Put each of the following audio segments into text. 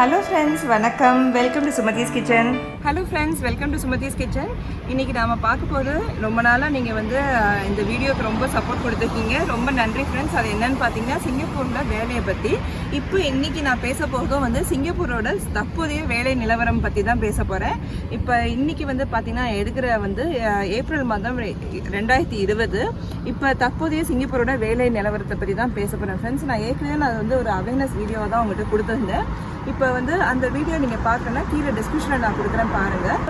Hello friends வணக்கம். Welcome to Sumathi's kitchen hello friends welcome to Sumathi's kitchen இன்றைக்கி நாம் பார்க்க போது ரொம்ப நாளாக நீங்கள் வந்து இந்த வீடியோக்கு ரொம்ப சப்போர்ட் கொடுத்துருக்கீங்க. ரொம்ப நன்றி ஃப்ரெண்ட்ஸ் அது என்னன்னு பார்த்தீங்கன்னா சிங்கப்பூரில் வேலையை பற்றி இப்போ இன்றைக்கி நான் பேச போகிறதும் வந்து சிங்கப்பூரோட தற்போதைய வேலை நிலவரம் பற்றி தான் பேச போகிறேன் இப்போ இன்றைக்கி வந்து பார்த்தீங்கன்னா எடுக்கிற வந்து ஏப்ரல் மாதம் ரெண்டாயிரத்தி இருபது. இப்போ தற்போதைய சிங்கப்பூரோட வேலை நிலவரத்தை பற்றி தான் பேச போகிறேன் ஃப்ரெண்ட்ஸ் நான் ஏற்கனவே நான் வந்து ஒரு அவேர்னஸ் வீடியோ தான் உங்கள்கிட்ட கொடுத்துருந்தேன். இப்போ வந்து அந்த வீடியோ நீங்கள் பார்க்கணும்னா கீழே டிஸ்கிரிப்ஷனில் நான் கொடுக்குறேன் பாருங்கள்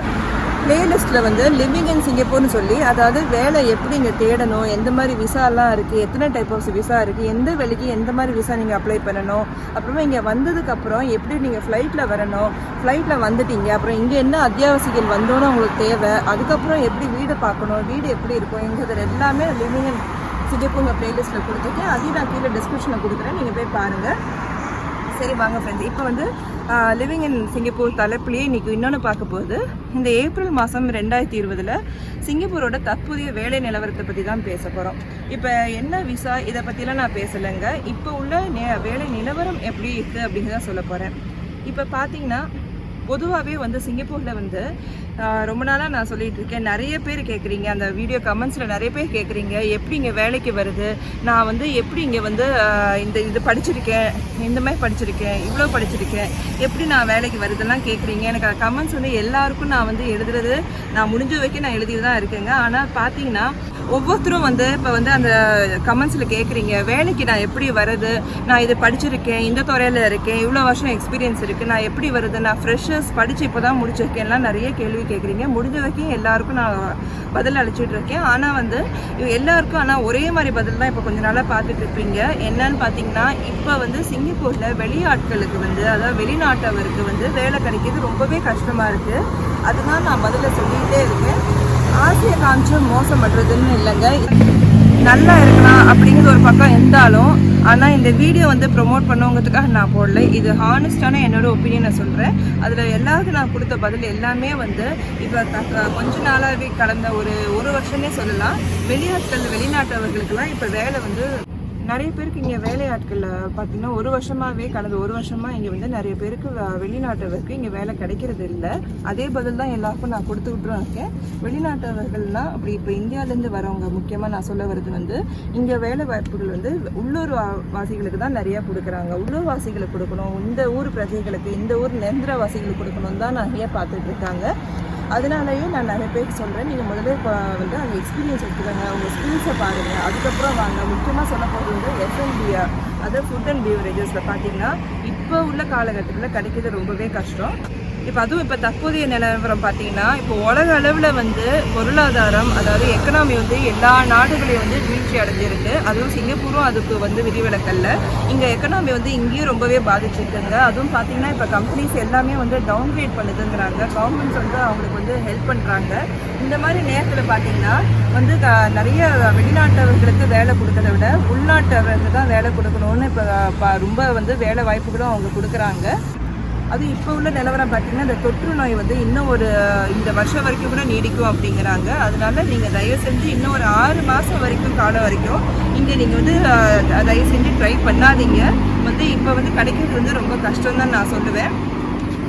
பிளேலிஸ்ட்டில் வந்து லிவிங் இன் சிங்கப்பூர்னு சொல்லி அதாவது வேலை எப்படி இங்கே தேடணும் எந்த மாதிரி விசாலாம் இருக்குது எத்தனை டைப் ஆஃப் விசா இருக்குது எந்த வேலைக்கு எந்த மாதிரி விசா நீங்கள் அப்ளை பண்ணணும் அப்புறமா இங்கே வந்ததுக்கப்புறம் எப்படி நீங்கள் ஃப்ளைட்டில் வரணும் ஃப்ளைட்டில் வந்துட்டீங்க அப்புறம் இங்கே என்ன அத்தியாவசியங்கள் வந்தோன்னு உங்களுக்கு தேவை அதுக்கப்புறம் எப்படி வீடு பார்க்கணும் வீடு எப்படி இருக்கும் எங்கிறது எல்லாமே லிவிங் இன் சிங்கப்பூர் பிளேலிஸ்ட்டில் கொடுத்துருக்கேன். அதையும் நான் கீழே டிஸ்கிரிப்ஷனில் கொடுக்குறேன் நீங்கள் போய் பாருங்கள் சரி வாங்க ஃப்ரெண்ட்ஸ் இப்போ வந்து லிவிங் இன் சிங்கப்பூர் தலைப்புலேயே இன்றைக்கி இன்னொன்று பார்க்க போகுது. இந்த ஏப்ரல் மாதம் ரெண்டாயிரத்தி இருபதில் சிங்கப்பூரோட தற்போதைய வேலை நிலவரத்தை பற்றி தான் பேச போகிறோம் இப்போ என்ன விசா இதை பற்றிலாம் நான் பேசலைங்க. இப்போ உள்ள நே வேலை நிலவரம் எப்படி இருக்குது அப்படிங்கிறத சொல்ல போகிறேன் இப்போ பார்த்தீங்கன்னா பொதுவாகவே வந்து சிங்கப்பூரில் வந்து ரொம்ப நாளாக நான் சொல்லிட்டு இருக்கேன். நிறைய பேர் கேட்குறீங்க அந்த வீடியோ கமெண்ட்ஸில் நிறைய பேர் கேட்குறீங்க எப்படி இங்கே வேலைக்கு வருது? நான் வந்து எப்படி இங்கே வந்து இந்த இது படிச்சிருக்கேன். இந்த மாதிரி படிச்சிருக்கேன். இவ்வளோ படிச்சிருக்கேன். எப்படி நான் வேலைக்கு வருதுலாம் கேட்குறீங்க எனக்கு கமெண்ட்ஸ் வந்து எல்லாருக்கும் நான் வந்து எழுதுறது நான் முடிஞ்ச வரைக்கும் நான் எழுதிட்டு தான் இருக்கேங்க. ஆனால் பார்த்தீங்கன்னா ஒவ்வொருத்தரும் வந்து இப்போ வந்து அந்த கமெண்ட்ஸில் கேட்குறீங்க வேலைக்கு நான் எப்படி வருது நான் இது படிச்சிருக்கேன் இந்த துறையில் இருக்கேன் இவ்வளோ வருஷம் எக்ஸ்பீரியன்ஸ் இருக்குது நான் எப்படி வருது நான் ஃப்ரெஷர்ஸ் படித்து இப்போ தான் முடிச்சிருக்கேன்லாம் நிறைய கேள்வி கேட்குறீங்க முடிஞ்ச வரைக்கும் எல்லாருக்கும் நான் பதில் அளிச்சிட்டு இருக்கேன். ஆனால் வந்து எல்லாருக்கும் ஆனால் ஒரே மாதிரி பதில் தான் இப்போ கொஞ்ச நாளாக பார்த்துட்டு இருப்பீங்க. என்னன்னு பார்த்தீங்கன்னா இப்போ வந்து சிங்கப்பூரில் வெளியாட்களுக்கு வந்து அதாவது வெளிநாட்டவருக்கு வந்து வேலை கிடைக்கிறது ரொம்பவே கஷ்டமாக இருக்குது அதுதான் நான் பதில சொல்லிகிட்டே இருக்கேன். ஆசையை காமிச்சு மோசம் பண்ணுறதுன்னு இல்லைங்க. நல்லா இருக்கலாம் அப்படிங்கிறது ஒரு பக்கம் இருந்தாலும் ஆனால் இந்த வீடியோ வந்து ப்ரொமோட் பண்ணுவங்கிறதுக்காக நான் போடல. இது ஹானஸ்டான என்னோட ஒப்பீனியனை சொல்கிறேன் அதில் எல்லாருக்கும் நான் கொடுத்த பதில் எல்லாமே வந்து இப்போ த- கொஞ்ச நாளாகவே கடந்த ஒரு ஒரு வருஷமே சொல்லலாம். வெளியாட்கள் வெளிநாட்டவர்களுக்கெல்லாம் இப்போ வேலை வந்து நிறைய பேருக்கு இங்கே வேலையாட்கள் பார்த்தீங்கன்னா ஒரு வருஷமாகவே கடந்த ஒரு வருஷமாக இங்கே வந்து நிறைய பேருக்கு வெளிநாட்டவருக்கு இங்கே வேலை கிடைக்கிறது இல்லை. அதே பதில் தான் எல்லாருக்கும் நான் கொடுத்து இருக்கேன் வெளிநாட்டவர்கள்லாம் அப்படி இப்போ இந்தியாவிலேருந்து வரவங்க முக்கியமாக நான் சொல்ல வர்றது வந்து இங்கே வேலை வாய்ப்புகள் வந்து உள்ளூர் வா- வாசிகளுக்கு தான் நிறையா கொடுக்குறாங்க. உள்ளூர் வாசிகளுக்கு கொடுக்கணும். இந்த ஊர் பிரஜைகளுக்கு இந்த ஊர் நிரந்தர வாசிகளுக்கு கொடுக்கணும் தான் நிறைய பார்த்துட்டு இருக்காங்க. அதனாலயே நான் நிறைய பேருக்கு சொல்கிறேன் நீங்கள் முதல்ல இப்போ வந்து அங்கே எக்ஸ்பீரியன்ஸ் எடுத்துக்கோங்க. உங்கள் ஸ்கில்ஸை பாருங்கள் அதுக்கப்புறம் வாங்க. முக்கியமாக சொல்ல போகிறது வந்து எஃப்என்பிஆர் அதாவது ஃபுட் அண்ட் பீவரேஜஸில் பார்த்தீங்கன்னா இப்போ உள்ள காலகட்டத்தில் கிடைக்கிறது ரொம்பவே கஷ்டம். இப்போ அதுவும் இப்போ தற்போதைய நிலவரம் பார்த்தீங்கன்னா இப்போ உலக அளவில் வந்து பொருளாதாரம் அதாவது எக்கனாமி வந்து எல்லா நாடுகளையும் வந்து வீழ்ச்சி அடைஞ்சிருக்கு. அதுவும் சிங்கப்பூரும் அதுக்கு வந்து விதிவிலக்கல்ல. இங்கே எக்கனாமி வந்து இங்கேயும் ரொம்பவே பாதிச்சிருக்குங்க. அதுவும் பார்த்தீங்கன்னா இப்போ கம்பெனிஸ் எல்லாமே வந்து டவுன்கிரேட் பண்ணுதுங்கிறாங்க. கவர்மெண்ட்ஸ் வந்து அவங்களுக்கு வந்து ஹெல்ப் பண்ணுறாங்க இந்த மாதிரி நேரத்தில் பார்த்தீங்கன்னா வந்து க- நிறைய வெளிநாட்டவர்களுக்கு வேலை கொடுக்கறத விட உள்நாட்டவர்களுக்கு தான் வேலை கொடுக்கணும்னு இப்போ ரொம்ப வந்து வேலை வாய்ப்புகளும் அவங்க கொடுக்குறாங்க. அது இப்போ உள்ள நிலவரம் பார்த்தீங்கன்னா இந்த தொற்று நோய் வந்து இன்னும் ஒரு இந்த வருஷம் வரைக்கும் கூட நீடிக்கும் அப்படிங்கிறாங்க. அதனால நீங்கள் தயவு செஞ்சு இன்னும் ஒரு ஆறு மாதம் வரைக்கும் காலம் வரைக்கும் இங்கே நீங்கள் வந்து தயவு செஞ்சு ட்ரை பண்ணாதீங்க. வந்து இப்போ வந்து கிடைக்கிறது வந்து ரொம்ப கஷ்டம் தான் நான் சொல்லுவேன்.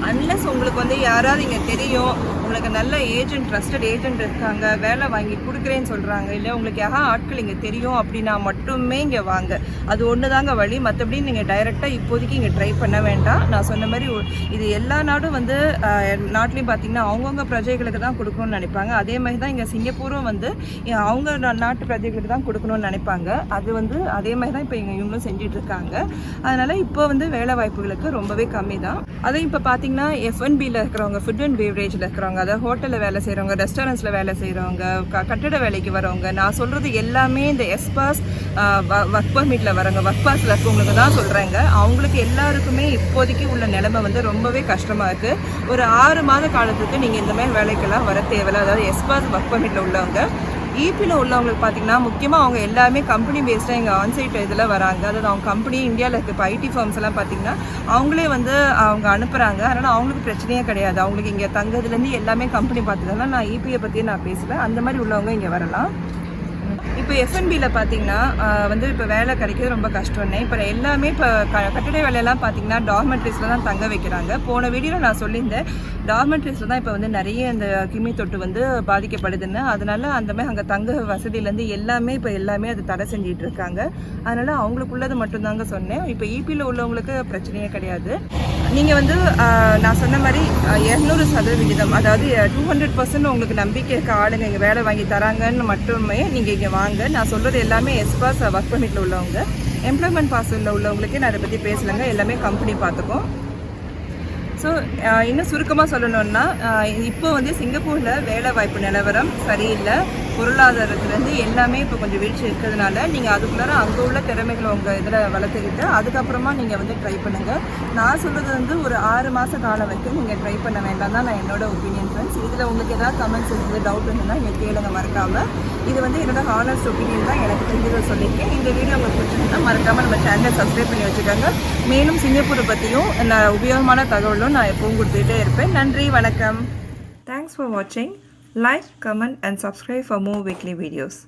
அன்லஸ் உங்களுக்கு வந்து யாராவது இங்கே தெரியும் உங்களுக்கு நல்ல ஏஜென்ட் ட்ரஸ்டட் ஏஜென்ட் இருக்காங்க வேலை வாங்கி கொடுக்குறேன்னு சொல்கிறாங்க இல்லை உங்களுக்கு யாரா ஆட்கள் இங்கே தெரியும் அப்படின்னா மட்டுமே இங்கே வாங்க. அது ஒன்று தாங்க வழி மற்றபடி நீங்கள் டைரெக்டாக இப்போதைக்கு இங்கே ட்ரை பண்ண வேண்டாம். நான் சொன்ன மாதிரி இது எல்லா நாடும் வந்து நாட்டிலையும் பார்த்தீங்கன்னா அவங்கவுங்க பிரஜைகளுக்கு தான் கொடுக்கணும்னு நினைப்பாங்க. அதே மாதிரி தான் இங்கே சிங்கப்பூரும் வந்து அவங்க நாட்டு பிரஜைகளுக்கு தான் கொடுக்கணும்னு நினைப்பாங்க. அது வந்து அதே மாதிரி தான் இப்போ இங்கே இவங்களும் செஞ்சுட்டு இருக்காங்க. அதனால் இப்போ வந்து வேலை வாய்ப்புகளுக்கு ரொம்பவே கம்மி தான் அதையும் இப்போ பார்த்தீங்கன்னா எஃப்என்பியில் இருக்கிறவங்க ஃபுட் அண்ட் பேவரேஜில் இருக்கிறவங்க அதாவது ஹோட்டலில் வேலை செய்கிறவங்க ரெஸ்டாரண்ட்ஸில் வேலை செய்கிறவங்க க கட்டிட வேலைக்கு வரவங்க நான் சொல்கிறது எல்லாமே இந்த எஸ்பாஸ் ஒர்க் பர்மிட்டில் வரவங்க ஒர்க் பாஸில் இருக்கவங்களுக்கு தான் சொல்கிறேங்க அவங்களுக்கு எல்லாருக்குமே இப்போதைக்கு உள்ள நிலைமை வந்து ரொம்பவே கஷ்டமாக இருக்குது ஒரு ஆறு மாத காலத்துக்கு நீங்கள் இந்த மாதிரி வேலைக்கெல்லாம் வர தேவையில்ல. அதாவது எஸ்பாஸ் ஒர்க் பர்மிட்டில் உள்ளவங்க ஈபியில் உள்ளவங்களுக்கு பார்த்தீங்கன்னா முக்கியமாக அவங்க எல்லாமே கம்பெனி பேஸ்டாக இங்கே ஆன்சைட் இதில் வராங்க. அதாவது அவங்க கம்பெனி இந்தியாவில் இருக்க இப்போ ஐடி ஃபார்ம்ஸ் எல்லாம் பார்த்தீங்கன்னா அவங்களே வந்து அவங்க அனுப்புகிறாங்க அதனால் அவங்களுக்கு பிரச்சனையே கிடையாது. அவங்களுக்கு இங்கே தங்குறதுலேருந்து எல்லாமே கம்பெனி பார்த்துக்கலாம் நான் இபியை பற்றி நான் பேசுவேன். அந்த மாதிரி உள்ளவங்க இங்கே வரலாம். இப்போ எஃப்என்பியில் பார்த்தீங்கன்னா வந்து இப்போ வேலை கிடைக்கிறது ரொம்ப கஷ்டம்னே. இப்போ எல்லாமே இப்போ க கட்டிட வேலையெல்லாம் பார்த்தீங்கன்னா டார்மெட்ரிஸில் தான் தங்க வைக்கிறாங்க. போன வீடியோவில் நான் சொல்லியிருந்தேன் டார்மெட்ரிஸில் தான் இப்போ வந்து நிறைய இந்த கிமி தொட்டு வந்து பாதிக்கப்படுதுன்னு. அதனால அந்த மாதிரி அங்கே தங்க வசதியிலேருந்து எல்லாமே இப்போ எல்லாமே அது தடை செஞ்சிட்டு இருக்காங்க. அதனால் அவங்களுக்குள்ளது மட்டும்தாங்க சொன்னேன். இப்போ இபியில் உள்ளவங்களுக்கு பிரச்சனையே கிடையாது. நீங்கள் வந்து நான் சொன்ன மாதிரி இரநூறு சதவிகிதம் அதாவது டூ ஹண்ட்ரட் பர்சன்ட் உங்களுக்கு நம்பிக்கை இருக்க ஆளுங்க இங்கே வேலை வாங்கி தராங்கன்னு மட்டுமே நீங்கள் இங்கே வாங்க. நான் சொல்கிறது எல்லாமே எஸ்பாஸ் ஒர்க் பண்ணிட்டு உள்ளவங்க. எம்ப்ளாய்மெண்ட் பாஸில் உள்ளவங்களுக்கே நான் அதை பற்றி பேசலைங்க எல்லாமே கம்பெனி பார்த்துக்கும் ஸோ இன்னும் சுருக்கமாக சொல்லணுன்னா இப்போ வந்து சிங்கப்பூரில் வேலை வாய்ப்பு நிலவரம் சரியில்லை. பொருளாதாரத்துலேருந்து எல்லாமே இப்போ கொஞ்சம் வீழ்ச்சி இருக்கிறதுனால நீங்கள் அதுக்குள்ளார அங்கே உள்ள திறமைகளை உங்கள் இதில் வளர்த்துக்கிட்டு அதுக்கப்புறமா நீங்கள் வந்து ட்ரை பண்ணுங்கள் நான் சொல்கிறது வந்து ஒரு ஆறு மாத காலம் வரைக்கும் நீங்கள் ட்ரை பண்ண வேண்டாம் தான் நான் என்னோட ஒப்பீனியன் ஃப்ரெண்ட்ஸ் இதில் உங்களுக்கு ஏதாவது கமெண்ட்ஸ் இருந்தது டவுட் இருந்ததுன்னா நீங்கள் கேளுங்க மறக்காமல் இது வந்து என்னோட ஹானஸ்ட் ஒப்பீனியன் தான் எனக்கு தெரிஞ்சதை சொல்லியிருக்கேன். இந்த வீடியோ உங்களுக்கு பிடிச்சிருந்தா மறக்காமல் நம்ம சேனலை சப்ஸ்கிரைப் பண்ணி வச்சுக்கோங்க. மேலும் சிங்கப்பூரை பற்றியும் நான் உபயோகமான தகவலும் நான் எப்பவும் கொடுத்துக்கிட்டே இருப்பேன். நன்றி வணக்கம். தேங்க்ஸ் ஃபார் வாட்சிங் Like, comment and subscribe for more weekly videos.